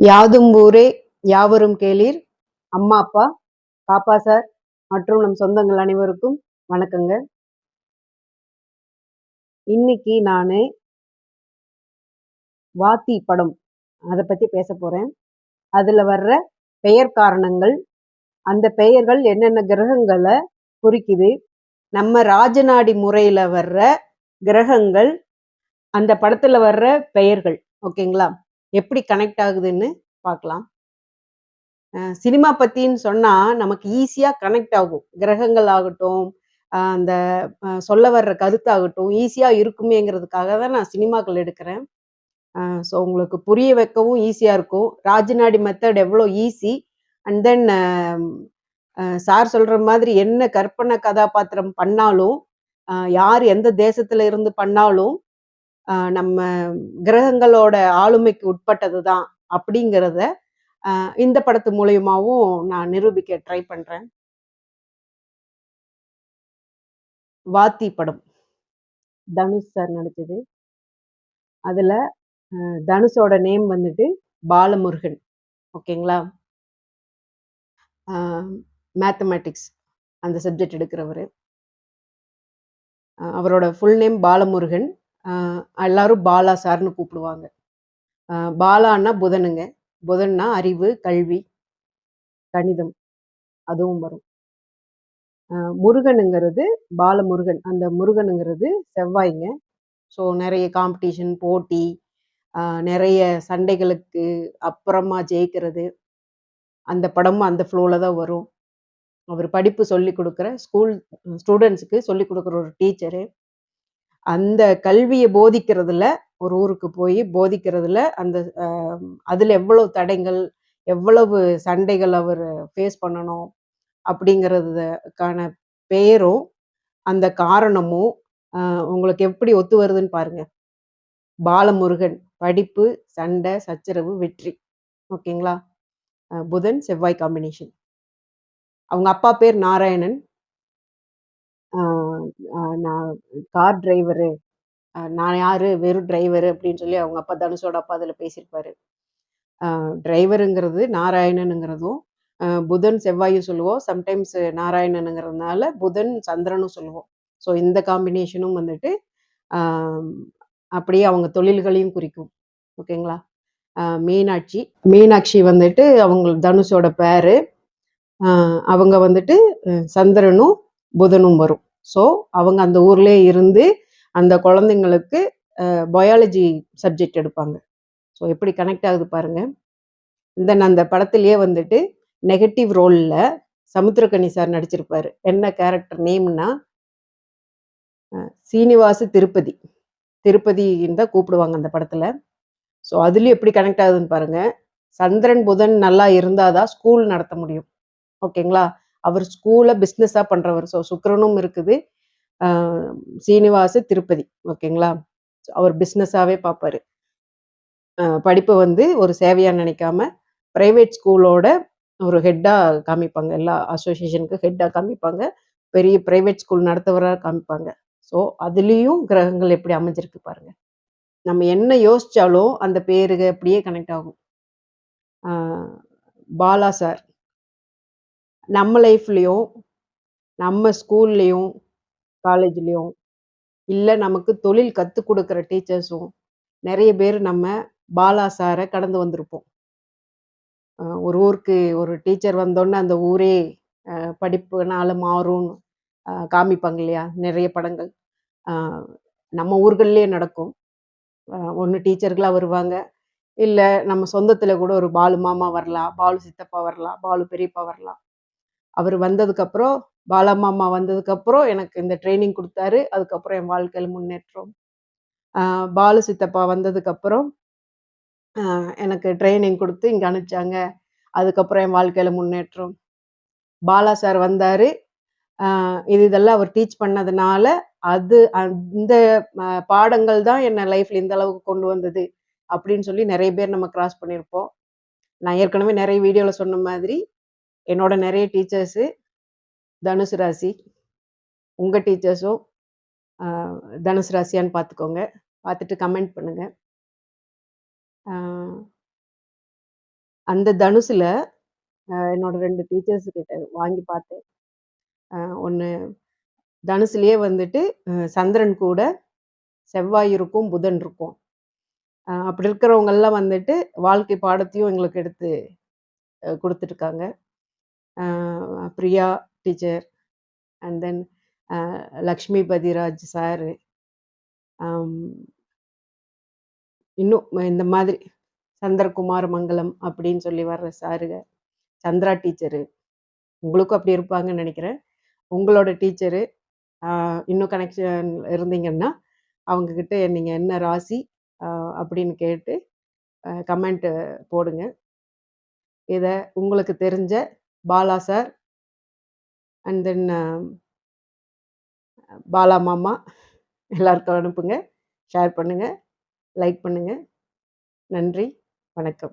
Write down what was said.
யாதும் ஊரே யாவரும் கேளீர். அம்மா அப்பா பாப்பா சார் மற்றும் நம் சொந்தங்கள் அனைவருக்கும் வணக்கங்க. இன்னைக்கு நான் வாத்தி படம் அதை பற்றி பேச போகிறேன் அதில் வர்ற பெயர் காரணங்கள் அந்த பெயர்கள் என்னென்ன கிரகங்களை குறிக்குது நம்ம ராஜநாடி முறையில் வர்ற கிரகங்கள் அந்த படத்தில் வர்ற பெயர்கள் ஓகேங்களா? எப்படி கனெக்ட் ஆகுதுன்னு பார்க்கலாம். சினிமா பற்றின்னு சொன்னால் நமக்கு ஈஸியாக கனெக்ட் ஆகும். கிரகங்கள் ஆகட்டும் அந்த சொல்ல வர்ற கருத்தாகட்டும் ஈஸியாக இருக்குமேங்கிறதுக்காக தான் நான் சினிமாக்கள் எடுக்கிறேன். ஸோ உங்களுக்கு புரிய வைக்கவும் ஈஸியாக இருக்கும். ராஜநாடி மெத்தட் எவ்வளோ ஈஸி அண்ட் தென் சார் சொல்கிற மாதிரி என்ன கற்பனை கதாபாத்திரம் பண்ணாலும் யார் எந்த தேசத்தில் இருந்து பண்ணாலும் நம்ம கிரகங்களோட ஆளுமைக்கு உட்பட்டது தான் அப்படிங்கிறத இந்த படத்து மூலயமாவும் நான் நிரூபிக்க ட்ரை பண்றேன். வாத்தி படம். தனுஷ் சார் நடிச்சது. அதுல தனுஷோட நேம் வந்துட்டு பாலமுருகன். ஓகேங்களா? மேத்தமேட்டிக்ஸ் அந்த சப்ஜெக்ட் எடுக்கிறவர். அவரோட ஃபுல் நேம் பாலமுருகன். எல்லாரும் பாலா சார்னு கூப்பிடுவாங்க. பாலான்னா புதனுங்க. புதன்னா அறிவு கல்வி கணிதம் அதுவும் வரும். முருகனுங்கிறது பாலமுருகன். அந்த முருகனுங்கிறது செவ்வாய்ங்க. ஸோ நிறைய காம்படிஷன் போட்டி நிறைய சண்டைகளுக்கு அப்புறமா ஜெயிக்கிறது. அந்த படமும் அந்த ஃப்ளோவில் தான் வரும். அவர் படிப்பு சொல்லி கொடுக்குற ஸ்கூல் ஸ்டூடெண்ட்ஸுக்கு சொல்லி கொடுக்குற ஒரு டீச்சரு. அந்த கல்வியை போதிக்கிறதுல ஒரு ஊருக்கு போய் போதிக்கிறதுல அந்த அதில் எவ்வளவு தடைகள் எவ்வளவு சண்டைகள் அவர் ஃபேஸ் பண்ணணும் அப்படிங்கிறதுக்கான பேரும் அந்த காரணமும் உங்களுக்கு எப்படி ஒத்து வருதுன்னு பாருங்க. பாலமுருகன் படிப்பு சண்டை சச்சரவு வெற்றி. ஓகேங்களா? புதன் செவ்வாய் காம்பினேஷன் அவங்க அப்பா பேர் நாராயணன் நான் கார் டிரைவரு. நான் யாரு? வெறும் டிரைவரு அப்படின்னு சொல்லி அவங்க அப்பா தனுஷோட அப்பா அதில் பேசியிருப்பாரு டிரைவருங்கிறது நாராயணனுங்கிறதும் புதன் செவ்வாயும் சொல்லுவோம். சம்டைம்ஸ் நாராயணனுங்கிறதுனால புதன் சந்திரனும் சொல்லுவோம். ஸோ இந்த காம்பினேஷனும் வந்துட்டு அப்படியே அவங்க தொழில்களையும் குறிக்கும். ஓகேங்களா? மீனாட்சி. மீனாட்சி வந்துட்டு அவங்க தனுஷோட பேரு. அவங்க வந்துட்டு சந்திரனும் புதனும் வரும். ஸோ அவங்க அந்த ஊர்லேயே இருந்து அந்த குழந்தைங்களுக்கு பயாலஜி சப்ஜெக்ட் எடுப்பாங்க. ஸோ எப்படி கனெக்ட் ஆகுது பாருங்க. தென் அந்த படத்துலேயே வந்துட்டு நெகட்டிவ் ரோலில் சமுத்திரக்கனி சார் நடிச்சிருப்பார். என்ன கேரக்டர் நேம்னா சீனிவாசு திருப்பதி. திருப்பதின்னு தான் கூப்பிடுவாங்க அந்த படத்தில். ஸோ அதுலேயும் எப்படி கனெக்ட் ஆகுதுன்னு பாருங்கள் சந்திரன் புதன் நல்லா இருந்தால் தான் ஸ்கூல் நடத்த முடியும். ஓகேங்களா அவர் ஸ்கூலை பிஸ்னஸாக பண்ணுறவர் ஸோ சுக்கரனும் இருக்குது. சீனிவாச திருப்பதி. ஓகேங்களா அவர் பிஸ்னஸாகவே பார்ப்பாரு படிப்பை வந்து ஒரு சேவையாக நினைக்காம ப்ரைவேட் ஸ்கூலோட ஒரு ஹெட்டாக காமிப்பாங்க. எல்லா அசோசியேஷனுக்கு ஹெட்டாக காமிப்பாங்க. பெரிய ப்ரைவேட் ஸ்கூல் நடத்துவராக காமிப்பாங்க. ஸோ அதுலேயும் கிரகங்கள் எப்படி அமைஞ்சிருக்கு பாருங்கள் நம்ம என்ன யோசித்தாலும் அந்த பேருக்கு அப்படியே கனெக்ட் ஆகும். பாலா சார். நம்ம லைஃப்லேயும் நம்ம ஸ்கூல்லையும் காலேஜ்லேயும் இல்லை நமக்கு தொழில் கற்றுக் கொடுக்குற டீச்சர்ஸும் நிறைய பேர் நம்ம பாலா சாரை கடந்து வந்திருப்போம். ஒரு ஊருக்கு ஒரு டீச்சர் வந்தோடனே அந்த ஊரே படிப்புனால மாறும்னு காமிப்பாங்க இல்லையா? நிறைய படங்கள். நம்ம ஊர்கள்லேயே நடக்கும். ஒன்று டீச்சர்களாக வருவாங்க. இல்லை நம்ம சொந்தத்தில் கூட ஒரு பாலு மாமா வரலாம் பாலு சித்தப்பா வரலாம் பாலு பெரியப்பா வரலாம். அவர் வந்ததுக்கப்புறம் பாலமாமா வந்ததுக்கப்புறம் எனக்கு இந்த ட்ரைனிங் கொடுத்தாரு. அதுக்கப்புறம் என் வாழ்க்கையில் முன்னேற்றம். பாலு சித்தப்பா வந்ததுக்கப்புறம் எனக்கு ட்ரைனிங் கொடுத்து இங்கே அனுப்பிச்சாங்க. அதுக்கப்புறம் என் வாழ்க்கையில் முன்னேற்றம். பாலா சார் வந்தார். இது இதெல்லாம் அவர் டீச் பண்ணதுனால அது அந்த பாடங்கள் தான் என்னை லைஃப்பில் இந்த அளவுக்கு கொண்டு வந்தது. அப்படின்னு சொல்லி நிறைய பேர் நம்ம கிராஸ் பண்ணியிருப்போம். நான் ஏற்கனவே நிறைய வீடியோவில் சொன்ன மாதிரி என்னோட நிறைய டீச்சர்ஸு தனுசு ராசி உங்கள் டீச்சர்ஸும் தனுசு ராசியான்னு பார்த்துக்கோங்க பார்த்துட்டு கமெண்ட் பண்ணுங்கள் அந்த தனுசில் என்னோட ரெண்டு டீச்சர்ஸ் கிட்ட வாங்கி பார்த்தேன். ஒன்று தனுசுலேயே வந்துட்டு சந்திரன் கூட செவ்வாய் இருக்கும், புதன் இருக்கும். அப்படி இருக்கிறவங்கெல்லாம் வந்துட்டு வாழ்க்கை பாடத்தையும் எங்களுக்கு எடுத்து கொடுத்துட்ருக்காங்க Priya teacher, and then uh Lakshmi Pathiraj sir. இன்னும் இந்த மாதிரி சந்திரகுமார் மங்கலம் அப்படின்னு சொல்லி வர்ற சாருங்க சந்திரா டீச்சரு. உங்களுக்கும் அப்படி இருப்பாங்கன்னு நினைக்கிறேன் உங்களோட டீச்சரு, இன்னும் கனெக்ஷன் இருந்தீங்கன்னா, அவங்கக்கிட்ட நீங்கள் என்ன ராசி அப்படின்னு கேட்டு கமெண்ட்டு போடுங்க. இதை உங்களுக்கு தெரிஞ்ச Bala sir and then Bala மாமா எல்லாருக்கும் அனுப்புங்க. ஷேர் பண்ணுங்கள் லைக் பண்ணுங்கள் நன்றி. வணக்கம்.